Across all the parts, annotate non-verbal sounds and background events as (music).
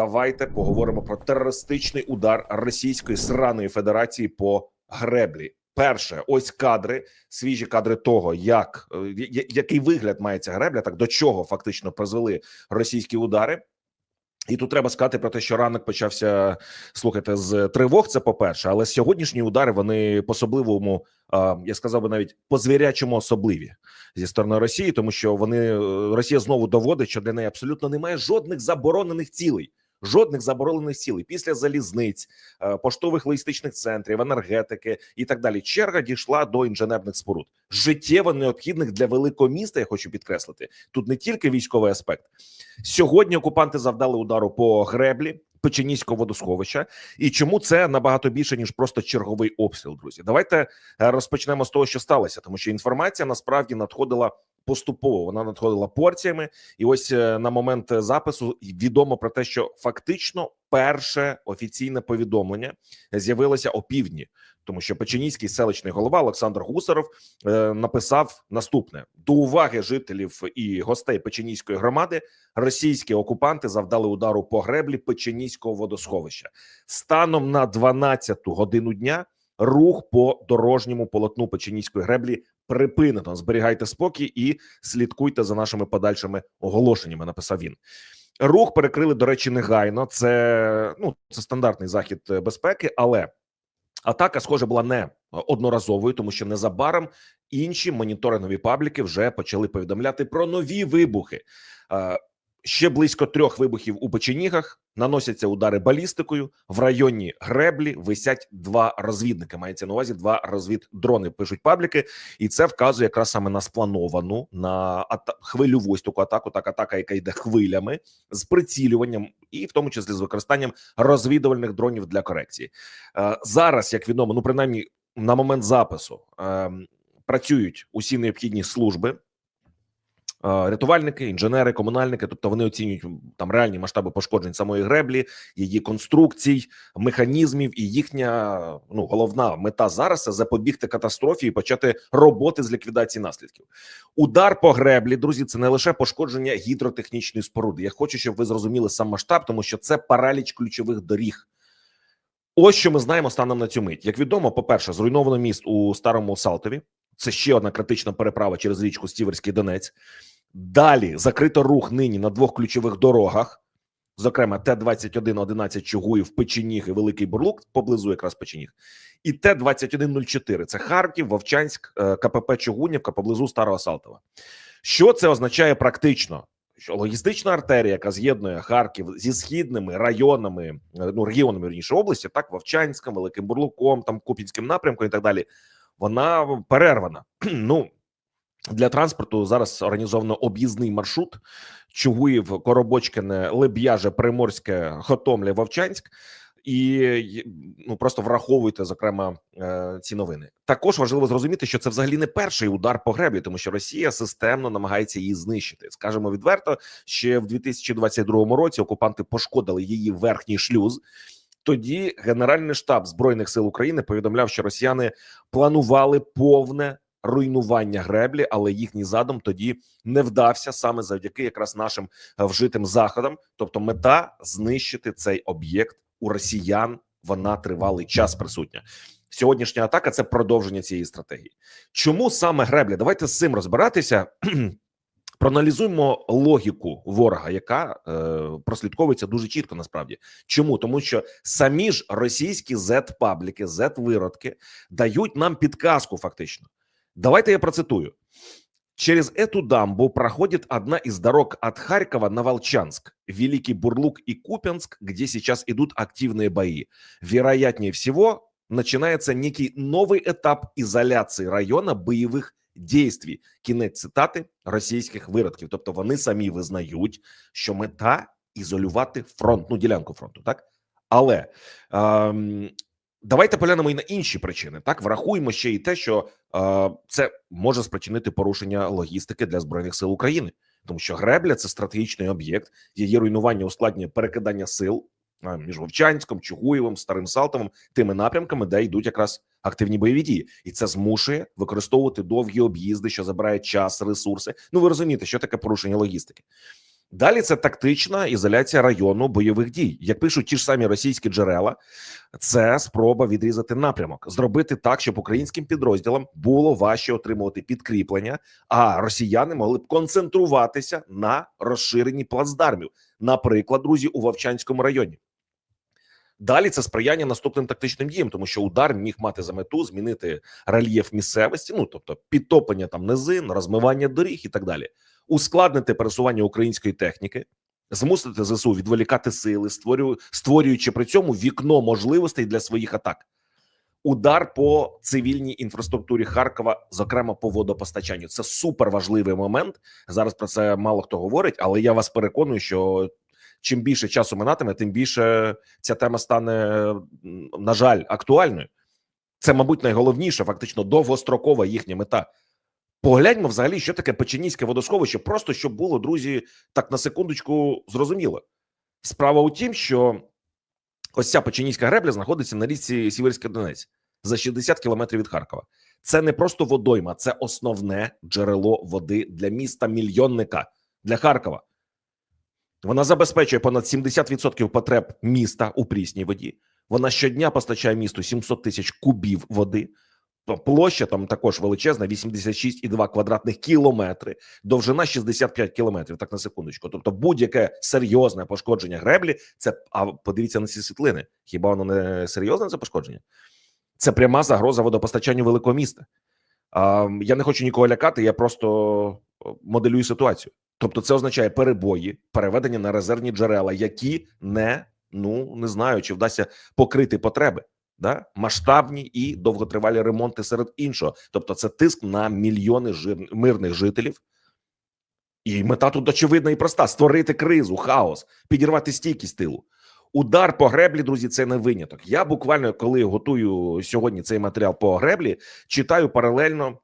давайте поговоримо про терористичний удар Російської сраної Федерації по греблі. Перше, ось кадри, свіжі кадри того, як е, який вигляд має ця гребля, так до чого фактично призвели російські удари. І тут треба сказати про те, що ранок почався слухайте з тривог. Це по перше, але сьогоднішні удари вони по особливому, я сказав би навіть по звірячому особливі зі сторони Росії, тому що вони е, Росія знову доводить, що для неї абсолютно немає жодних заборонених цілей. Жодних заборонених цілей після залізниць, е, поштових логістичних центрів, енергетики і так далі. Черга дійшла до інженерних споруд, життєво необхідних для великого міста. Я хочу підкреслити тут не тільки військовий аспект. Сьогодні окупанти завдали удару по греблі Печеніського водосховища. І чому це набагато більше ніж просто черговий обстріл? Друзі, давайте е, розпочнемо з того, що сталося, тому що інформація насправді надходила поступово. Вона надходила порціями, і ось е, на момент запису відомо про те, що фактично перше офіційне повідомлення з'явилося опівдні, тому що Печеніський селищний голова Олександр Гусаров е, написав наступне: до уваги жителів і гостей Печеніської громади. Російські окупанти завдали удару по греблі Печеніського водосховища. Станом на 12-ту годину дня рух по дорожньому полотну Печеніської греблі припинено. Зберігайте спокій і слідкуйте за нашими подальшими оголошеннями. Написав він. Рух перекрили, до речі, негайно. Це ну це стандартний захід е, безпеки, але атака, схоже, була не одноразовою, тому що незабаром інші моніторингові пабліки вже почали повідомляти про нові вибухи. Е, Ще близько трьох вибухів у печенігах наносяться удари балістикою. В районі греблі висять два розвідники. Мається на увазі два розвіддрони. Пишуть пабліки, і це вказує якраз саме на сплановану на ата- ось таку атаку. Так атака, яка йде хвилями з прицілюванням, і в тому числі з використанням розвідувальних дронів для корекції. Е, Зараз, як відомо, ну принаймні на момент запису ем, працюють усі необхідні служби. Е, Рятувальники, інженери, комунальники, тобто вони оцінюють там реальні масштаби пошкоджень самої греблі, її конструкцій, механізмів, і їхня ну головна мета зараз це запобігти катастрофі і почати роботи з ліквідації наслідків. Удар по греблі, друзі, це не лише пошкодження гідротехнічної споруди. Я хочу, щоб ви зрозуміли сам масштаб, тому що це параліч ключових доріг. Ось що ми знаємо станом на цю мить. Як відомо, по перше, зруйновано міст у старому Салтові. Це ще одна критична переправа через річку Стіверський Донець. Далі закрито рух нині на двох ключових дорогах, зокрема Т-21 11 Чугуїв, Печеніг і Великий Бурлук, поблизу якраз Печеніг, і Т-2104 – це Харків, Вовчанськ, е, КПП Чугунівка поблизу Старого Салтова. Що це означає практично? Що логістична артерія, яка з'єднує Харків зі східними районами, е, ну регіонами вірніше області, так Вовчанськом, Великим Бурлуком, там Купінським напрямком і так далі, вона перервана. (clears throat) Ну для транспорту зараз організовано об'їзний маршрут Чугуїв, Коробочкине, Леб'яже, Приморське, Хотомля, Вовчанськ. І ну просто враховуйте зокрема е, ці новини. Також важливо зрозуміти, що це взагалі не перший удар по греблі, тому що Росія системно намагається її знищити. Скажемо відверто, ще в 2022 році окупанти пошкодили її верхній шлюз. Тоді Генеральний штаб збройних сил України повідомляв, що росіяни планували повне руйнування греблі, але їхній задум тоді не вдався саме завдяки якраз нашим е, вжитим заходам. Тобто, мета знищити цей об'єкт у росіян. Вона тривалий час присутня. Сьогоднішня атака це продовження цієї стратегії. Чому саме гребля? Давайте з цим розбиратися. (clears throat) Проаналізуємо логіку ворога, яка е, прослідковується дуже чітко. Насправді, чому тому, що самі ж російські z пабліки z виродки дають нам підказку. Фактично, давайте я процитую: через эту дамбу проходит одна из дорог от Харькова на Волчанск, Великий Бурлук и Купянск, где сейчас идут активные бои. Вероятнее всего, начинается некий новый этап изоляции района боевих дійстві. Кінець цитати російських виродків. Тобто вони самі визнають, що мета ізолювати фронт, ну ділянку фронту, так але ем, давайте поглянемо і на інші причини. Так врахуємо ще і те, що е, це може спричинити порушення логістики для збройних сил України, тому що гребля це стратегічний об'єкт, її руйнування ускладнює перекидання сил е, між Вовчанськом, Чугуєвим, Старим Салтовим, тими напрямками, де йдуть якраз активні бойові дії, і це змушує використовувати довгі об'їзди, що забирає час, ресурси. Ну ви розумієте, що таке порушення логістики. Далі це тактична ізоляція району бойових дій. Як пишуть ті ж самі російські джерела, це спроба відрізати напрямок, зробити так, щоб українським підрозділам було важче отримувати підкріплення, а росіяни могли б концентруватися на розширенні плацдармів, наприклад, друзі, у Вовчанському районі. Далі це сприяння наступним тактичним діям, тому що удар міг мати за мету змінити рельєф місцевості, ну тобто підтоплення там низин, розмивання доріг і так далі, ускладнити пересування української техніки, змусити ЗСУ відволікати сили, створю- створюючи при цьому вікно можливостей для своїх атак. Удар по цивільній інфраструктурі Харкова, зокрема по водопостачанню, це супер важливий момент. Зараз про це мало хто говорить, але я вас переконую, що чим більше часу минатиме, тим більше ця тема стане, на жаль, актуальною. Це, мабуть, найголовніша, фактично довгострокова їхня мета. Погляньмо взагалі, що таке Печенізьке водосховище, просто щоб було, друзі, так на секундочку зрозуміло. Справа у тім, що ось ця Печенізька гребля знаходиться на річці Сіверський Донець за 60 кілометрів від Харкова. Це не просто водойма, це основне джерело води для міста мільйонника для Харкова. Вона забезпечує понад 70% потреб міста у прісній воді. Вона щодня постачає місту 700 тисяч кубів води. Площа там також величезна, 86,2 квадратних кілометри, довжина 65 кілометрів. Так на секундочку. Тобто, будь-яке серйозне пошкодження греблі, це а подивіться на ці світлини. Хіба воно не серйозне це пошкодження? Це пряма загроза водопостачанню великого міста. А, я не хочу нікого лякати, я просто моделюю ситуацію. Тобто, це означає перебої, переведення на резервні джерела, які не ну не знаю, чи вдасться покрити потреби. Да? Масштабні і довготривалі ремонти серед іншого. Тобто, це тиск на мільйони жир... мирних жителів. І мета тут очевидна і проста: створити кризу, хаос, підірвати стійкість тилу. Удар по греблі, друзі, це не виняток. Я буквально, коли готую сьогодні цей матеріал по греблі, читаю паралельно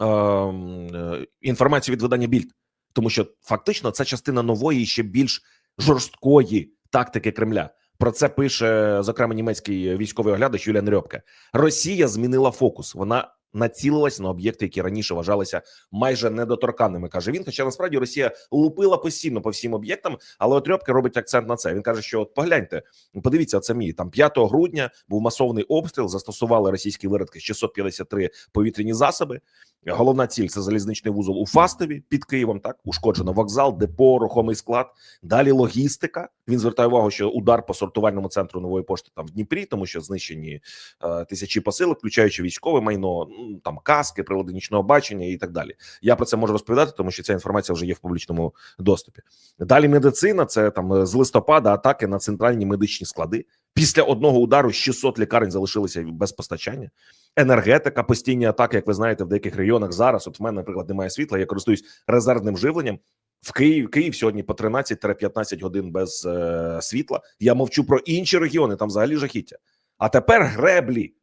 ем, е, інформацію від видання Більд, тому що фактично це частина нової ще більш жорсткої тактики Кремля. Про це пише зокрема німецький військовий оглядач Юліан Рьопке. Росія змінила фокус. Вона націлилась на об'єкти, які раніше вважалися майже недоторканними. каже він. Хоча насправді Росія лупила постійно по всім об'єктам, але от Рьопке робить акцент на це. Він каже, що от погляньте, подивіться, це мій там 5 грудня був масовний обстріл. Застосували російські виродки 653 повітряні засоби. Головна ціль це залізничний вузол у Фастові під Києвом. Так ушкоджено вокзал, депо, рухомий склад. Далі логістика. Він звертає увагу, що удар по сортувальному центру нової пошти там в Дніпрі, тому що знищені е, тисячі посилок, включаючи військове майно, там каски, прилади нічного бачення і так далі. Я про це можу розповідати, тому що ця інформація вже є в публічному доступі. Далі медицина це там е, з листопада атаки на центральні медичні склади. Після одного удару 600 лікарень залишилися без постачання. Енергетика, постійні атаки, як ви знаєте, в деяких регіонах зараз. От в мене, наприклад, немає світла. Я користуюсь резервним живленням. В Київ Київ сьогодні по 13-15 годин без е, світла. Я мовчу про інші регіони, там взагалі жахіття. А тепер греблі.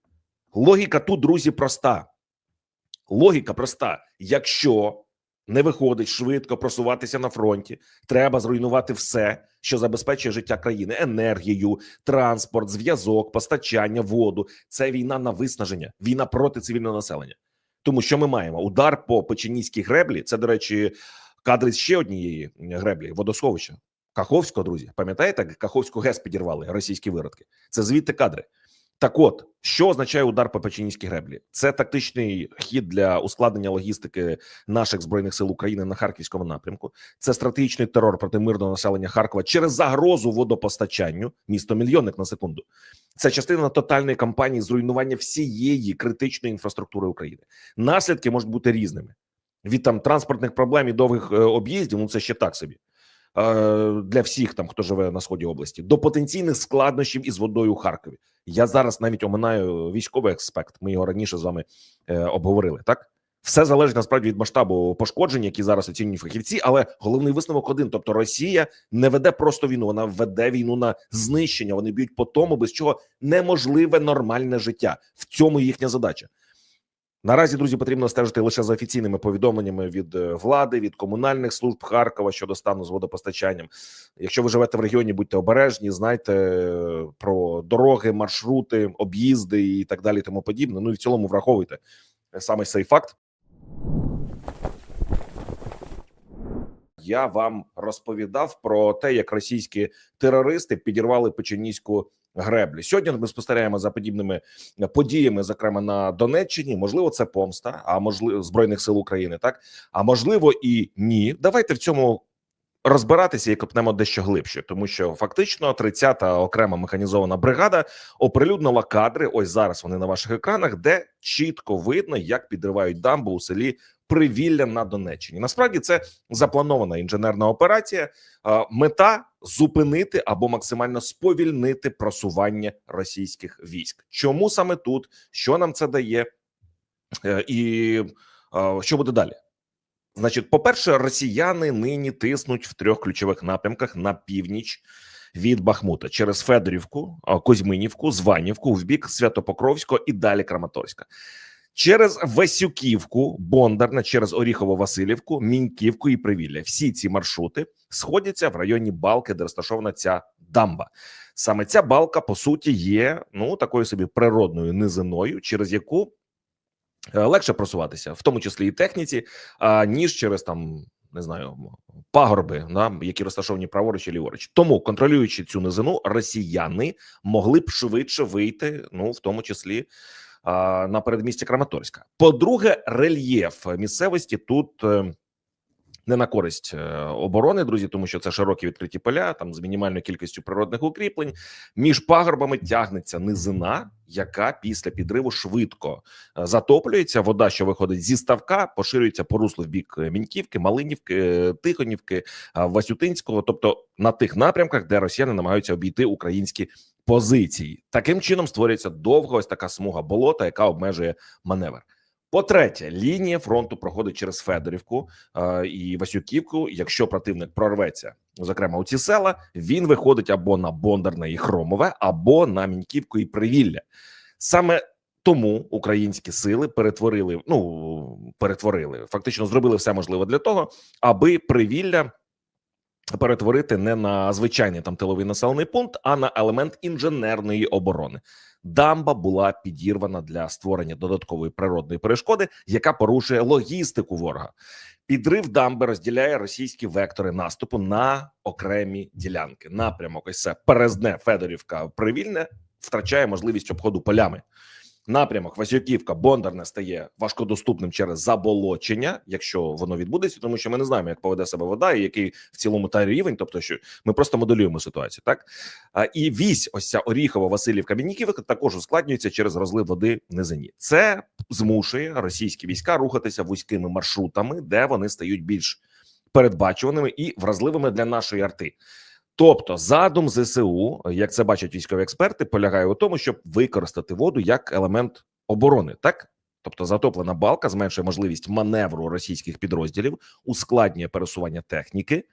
Логіка тут, друзі, проста. Логіка проста. Якщо не виходить швидко просуватися на фронті, треба зруйнувати все, що забезпечує життя країни: енергію, транспорт, зв'язок, постачання, воду. Це війна на виснаження, війна проти цивільного населення. Тому що ми маємо удар по печеніській греблі. Це, до речі, кадри ще однієї греблі водосховища. Каховського, друзі, пам'ятаєте, Каховську ГЕС підірвали російські виродки? Це звідти кадри. Так, от що означає удар по Печенізькій греблі? Це тактичний хід для ускладнення логістики наших збройних сил України на харківському напрямку. Це стратегічний терор проти мирного населення Харкова через загрозу водопостачанню. Місто мільйонник на секунду. Це частина тотальної кампанії зруйнування всієї критичної інфраструктури України. Наслідки можуть бути різними від там транспортних проблем і довгих е, об'їздів. Ну це ще так собі. Е, Для всіх там, хто живе на сході області, до потенційних складнощів із водою у Харкові. Я зараз навіть оминаю військовий аспект. Ми його раніше з вами е, обговорили. Так все залежить насправді від масштабу пошкоджень, які зараз оцінюють фахівці. Але головний висновок один: тобто Росія не веде просто війну, вона веде війну на знищення. Вони б'ють по тому, без чого неможливе нормальне життя. В цьому їхня задача. Наразі друзі потрібно стежити лише за офіційними повідомленнями від е, влади, від комунальних служб Харкова щодо стану з водопостачанням. Якщо ви живете в регіоні, будьте обережні, знайте е, про дороги, маршрути, об'їзди і так далі, тому подібне. Ну і в цілому враховуйте саме цей факт. я вам розповідав про те, як російські терористи підірвали печеніську греблю. Сьогодні ми спостерігаємо за подібними подіями, зокрема на Донеччині. Можливо, це помста, а можливо збройних сил України. Так а можливо і ні. Давайте в цьому розбиратися і копнемо дещо глибше, тому що фактично 30-та окрема механізована бригада оприлюднила кадри. Ось зараз вони на ваших екранах, де чітко видно, як підривають дамбу у селі Привілля на Донеччині. Насправді це запланована інженерна операція. Мета зупинити або максимально сповільнити просування російських військ. Чому саме тут? Що нам це дає? Е, І що буде далі? Значить, по-перше, росіяни нині тиснуть в трьох ключових напрямках на північ від Бахмута через Федорівку, а, Козьминівку, Званівку, в бік Святопокровського і далі Краматорська. Через Васюківку, Бондарне, через Оріхово-Василівку, Міньківку і Привілля. Всі ці маршрути сходяться в районі балки, де розташована ця дамба. Саме ця балка, по суті, є ну такою собі природною низиною, через яку легше просуватися, в тому числі і техніці, ніж через там не знаю пагорби, да, які розташовані праворуч і ліворуч. Тому контролюючи цю низину, росіяни могли б швидше вийти, ну в тому числі. На передмісті Краматорська. По-друге, рельєф місцевості тут е, не на користь е, оборони, друзі, тому що це широкі відкриті поля, там з мінімальною кількістю природних укріплень. Між пагорбами тягнеться низина, яка після підриву швидко е, затоплюється. Вода, що виходить зі ставка, поширюється по руслу в бік е, Міньківки, Малинівки, Тихонівки, Васютинського, тобто на тих напрямках, де росіяни намагаються обійти українські позиції. Таким чином створюється довга ось така смуга болота, яка обмежує маневр. По-третє, лінія фронту проходить через Федорівку е, і Васюківку. Якщо противник прорветься, зокрема у ці села, він виходить або на Бондарне і Хромове, або на Міньківку і Привілля. Саме тому українські сили перетворили. Ну перетворили, фактично зробили все можливе для того, аби Привілля перетворити не на звичайний там тиловий населений пункт, а на елемент інженерної оборони. Дамба була підірвана для створення додаткової природної перешкоди, яка порушує логістику ворога. Підрив дамби розділяє російські вектори наступу на окремі ділянки. Напрямок ось це Перезне, Федорівка, Привільне втрачає можливість обходу полями. Напрямок Васюківка, Бондарне стає важкодоступним через заболочення, якщо воно відбудеться, тому що ми не знаємо, як поведе себе вода і який в цілому та рівень. Тобто, що ми просто моделюємо ситуацію, так а, і вісь, ось ця Оріхова, Васильівка, Мініківка також ускладнюється через розлив води в низині. Це змушує російські війська рухатися вузькими маршрутами, де вони стають більш передбачуваними і вразливими для нашої арти. Тобто, задум ЗСУ, як це бачать військові експерти, полягає у тому, щоб використати воду як елемент оборони, так? Тобто затоплена балка зменшує можливість маневру російських підрозділів, ускладнює пересування техніки,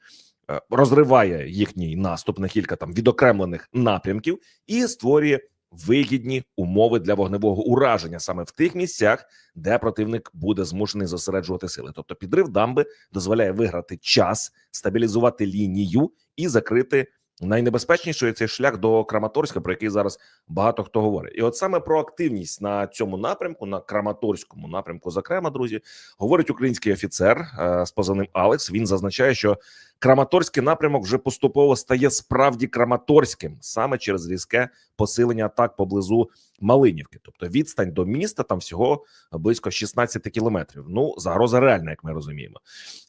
е, розриває їхній наступ на кілька там відокремлених напрямків і створює вигідні умови для вогневого ураження саме в тих місцях, де противник буде змушений зосереджувати сили. Тобто, підрив дамби дозволяє виграти час, стабілізувати лінію і закрити найнебезпечніший цей шлях до Краматорська, про який зараз багато хто говорить. І от саме про активність на цьому напрямку, на Краматорському напрямку, зокрема, друзі, говорить український офіцер е, з позивним Алекс. Він зазначає, що Краматорський напрямок вже поступово стає справді Краматорським саме через різке посилення атак поблизу Малинівки. Тобто відстань до міста там всього близько 16 кілометрів. Ну загроза реальна, як ми розуміємо.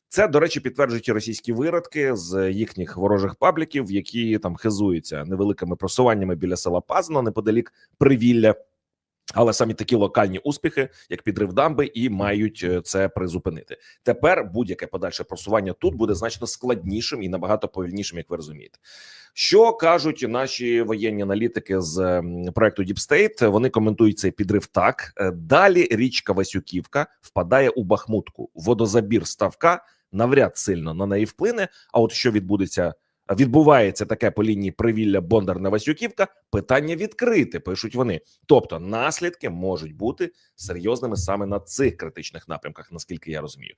Це, до речі, підтверджують і російські виродки з їхніх ворожих пабліків, які там хизуються невеликими просуваннями біля села Пазно неподалік Привілля. Але самі такі локальні успіхи, як підрив дамби, і мають е, це призупинити. Тепер будь-яке подальше просування тут буде значно складнішим і набагато повільнішим, як ви розумієте. Що кажуть наші воєнні аналітики з проекту Deep State? Вони коментують цей підрив так: Е, далі річка Васюківка впадає у Бахмутку. Водозабір ставка навряд сильно на неї вплине. А от що відбудеться? Відбувається таке по лінії привілля Бондарна Васюківка. Питання відкрите, пишуть вони. Тобто наслідки можуть бути серйозними саме на цих критичних напрямках, наскільки я розумію.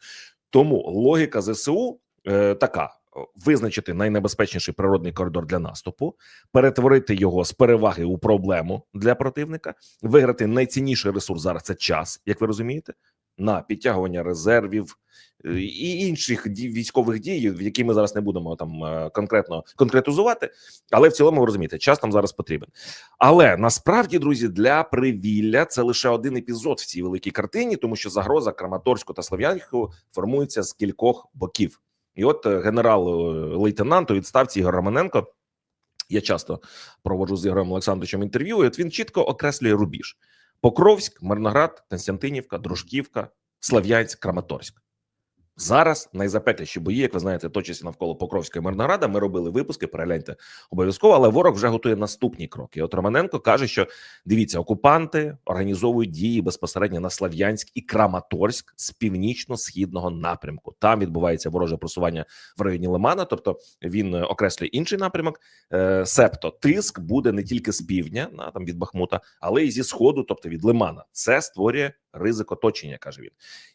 Тому логіка ЗСУ е, така: визначити найнебезпечніший природний коридор для наступу, перетворити його з переваги у проблему для противника, виграти найцінніший ресурс зараз це час, як ви розумієте. На підтягування резервів е, і інших військових дій, в які ми зараз не будемо там е, конкретно конкретизувати. Але в цілому ви розумієте, час нам зараз потрібен. Але насправді, друзі, для привілля це лише один епізод в цій великій картині, тому що загроза Краматорську та Слов'янську формується з кількох боків. І от е, генерал-лейтенант у відставці Ігор Романенко. Я часто проводжу з Ігорем Олександровичем інтерв'ю. і От він чітко окреслює рубіж: Покровськ, Мирноград, Константинівка, Дружківка, Слав'янськ, Краматорськ. Зараз найзапекліші бої, як ви знаєте, точаться навколо Покровська і Мирнограда. Ми робили випуски, перегляньте обов'язково, але ворог вже готує наступні кроки. От Романенко каже, що дивіться, окупанти організовують дії безпосередньо на Слав'янськ і Краматорськ з північно-східного напрямку. Там відбувається вороже просування в районі Лимана. Тобто він е, окреслює інший напрямок. Е, Себто тиск буде не тільки з півдня, на там від Бахмута, але й зі сходу, тобто від Лимана. Це створює ризик оточення, каже він.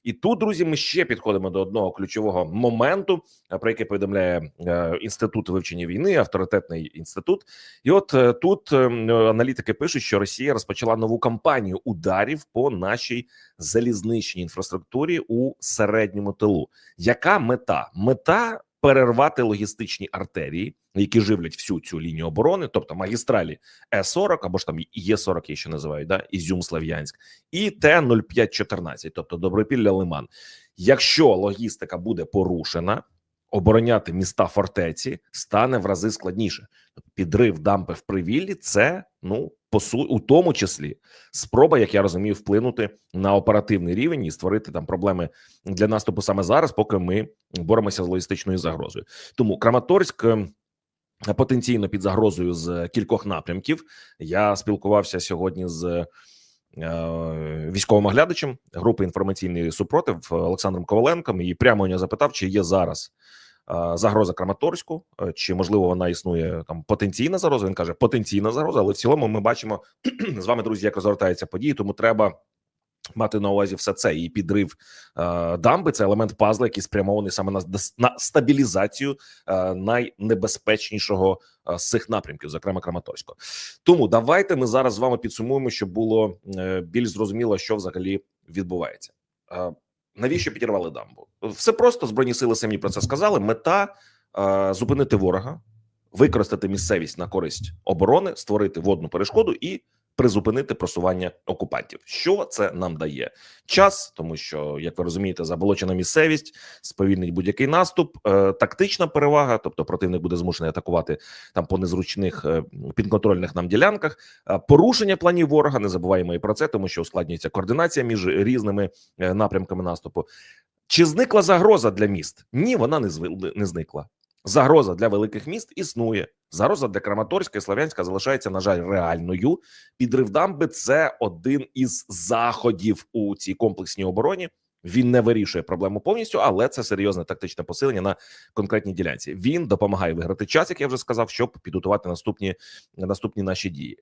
І тут, друзі, ми ще підходимо до одного ключового моменту, е, про який повідомляє е, інститут вивчення війни, авторитетний інститут. І от е, тут аналітики пишуть, що Росія розпочала нову кампанію ударів по нашій залізничній інфраструктурі у середньому тилу. Яка мета? Мета перервати логістичні артерії, які живлять всю цю лінію оборони, тобто магістралі Е40 або ж там Є40, її ще називають, да Ізюм Слав'янськ, і Т-0514, тобто Добропілля Лиман. Якщо логістика буде порушена, обороняти міста фортеці стане в рази складніше. Підрив дампи в привіллі це ну по су у тому числі спроба, як я розумію, вплинути на оперативний рівень і створити там проблеми для наступу саме зараз, поки ми боремося з логістичною загрозою. Тому Краматорськ. е, Потенційно під загрозою з кількох напрямків. Я спілкувався сьогодні з е, військовим оглядачем групи інформаційний супротив Олександром Коваленком і прямо у нього запитав, чи є зараз загроза Краматорську, е, чи можливо вона існує там потенційна загроза. Він каже, потенційна загроза, але в цілому ми бачимо (clears throat) з вами, друзі, як розгортаються події. Тому треба мати на увазі все це і підрив е, дамби. Це елемент пазла, який спрямований саме на, на стабілізацію е, найнебезпечнішого е, з цих напрямків, зокрема Краматорського. Тому давайте ми зараз з вами підсумуємо, щоб було е, більш зрозуміло, що взагалі відбувається. Е, навіщо підірвали дамбу? Все просто збройні сили самі про це сказали. Мета е, зупинити ворога, використати місцевість на користь оборони, створити водну перешкоду і призупинити просування окупантів. Що це нам дає? Час, тому що, як ви розумієте, заболочена місцевість сповільнить будь-який наступ, е, тактична перевага, тобто противник буде змушений атакувати там по незручних е, підконтрольних нам ділянках. Е, порушення планів ворога. Не забуваємо і про це, тому що ускладнюється координація між різними напрямками наступу. Чи зникла загроза для міст? Ні, вона не зникла. Загроза для великих міст існує. Загроза для Краматорська і Слов'янська залишається, на жаль, реальною. Підрив дамби це один із заходів у цій комплексній обороні. Він не вирішує проблему повністю, але це серйозне тактичне посилення на конкретній ділянці. Він допомагає виграти час, як я вже сказав, щоб підготувати наступні наступні наші дії.